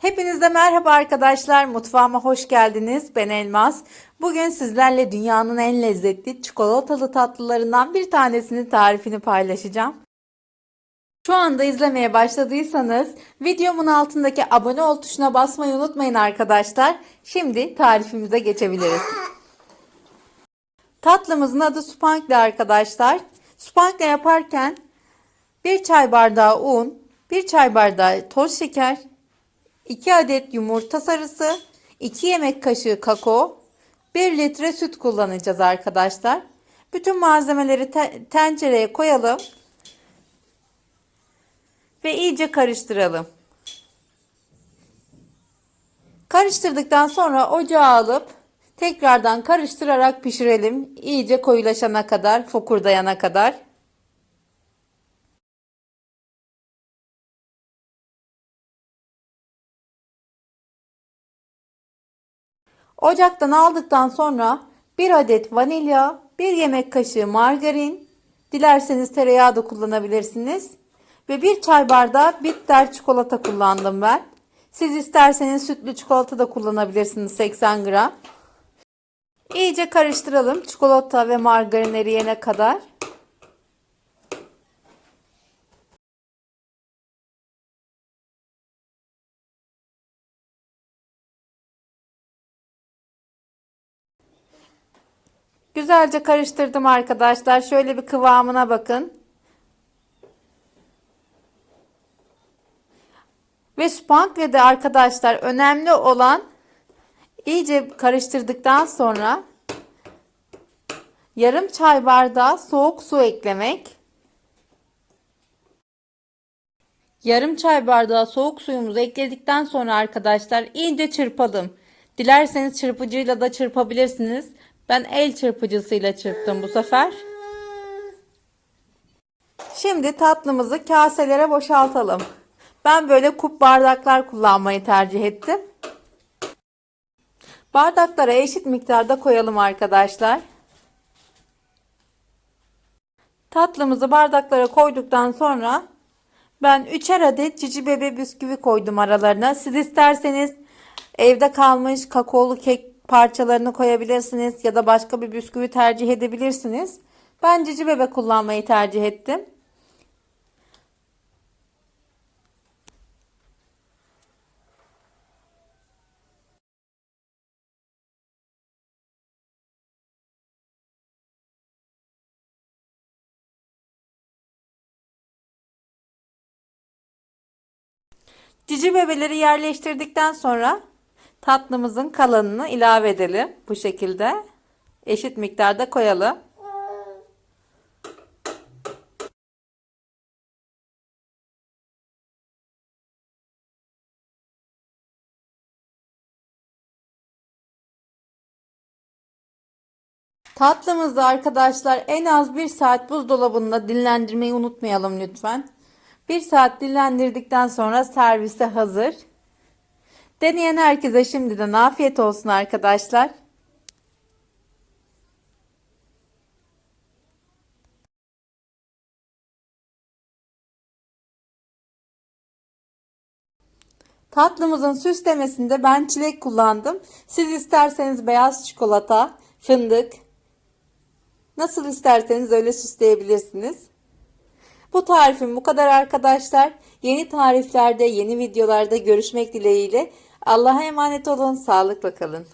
Hepinize merhaba arkadaşlar. Mutfağıma hoş geldiniz. Ben Elmas. Bugün sizlerle dünyanın en lezzetli çikolatalı tatlılarından bir tanesinin tarifini paylaşacağım. Şu anda izlemeye başladıysanız videomun altındaki abone ol tuşuna basmayı unutmayın arkadaşlar. Şimdi tarifimize geçebiliriz. Tatlımızın adı spankle arkadaşlar. Spankle yaparken 1 çay bardağı un, 1 çay bardağı toz şeker, 2 adet yumurta sarısı, 2 yemek kaşığı kakao, 1 litre süt kullanacağız arkadaşlar. Bütün malzemeleri te- tencereye koyalım ve iyice karıştıralım. Karıştırdıktan sonra ocağa alıp tekrardan karıştırarak pişirelim. İyice koyulaşana kadar, fokurdayana kadar. Ocaktan aldıktan sonra 1 adet vanilya, 1 yemek kaşığı margarin, dilerseniz tereyağı da kullanabilirsiniz. Ve 1 çay bardağı bitter çikolata kullandım ben. Siz isterseniz sütlü çikolata da kullanabilirsiniz 80 gram. İyice karıştıralım çikolata ve margarin eriyene kadar. Güzelce karıştırdım arkadaşlar. Şöyle bir kıvamına bakın. Ve spankle de arkadaşlar önemli olan iyice karıştırdıktan sonra yarım çay bardağı soğuk su eklemek. Yarım çay bardağı soğuk suyumuzu ekledikten sonra arkadaşlar iyice çırpalım. Dilerseniz çırpıcıyla da çırpabilirsiniz. Ben el çırpıcısıyla çırptım bu sefer. Şimdi tatlımızı kaselere boşaltalım. Ben böyle kup bardaklar kullanmayı tercih ettim. Bardaklara eşit miktarda koyalım arkadaşlar. Tatlımızı bardaklara koyduktan sonra ben 3'er adet cici bebe bisküvi koydum aralarına. Siz isterseniz evde kalmış kakaolu kek parçalarını koyabilirsiniz ya da başka bir bisküvi tercih edebilirsiniz. Ben cici bebe kullanmayı tercih ettim. Cici bebeleri yerleştirdikten sonra tatlımızın kalanını ilave edelim. Bu şekilde eşit miktarda koyalım. Tatlımızı arkadaşlar en az bir saat buzdolabında dinlendirmeyi unutmayalım lütfen. Bir saat dinlendirdikten sonra servise hazır. Deneyen herkese şimdiden afiyet olsun arkadaşlar. Tatlımızın süslemesinde ben çilek kullandım. Siz isterseniz beyaz çikolata, fındık, nasıl isterseniz öyle süsleyebilirsiniz. Bu tarifim bu kadar arkadaşlar. Yeni tariflerde, yeni videolarda görüşmek dileğiyle. Allah'a emanet olun. Sağlıkla kalın.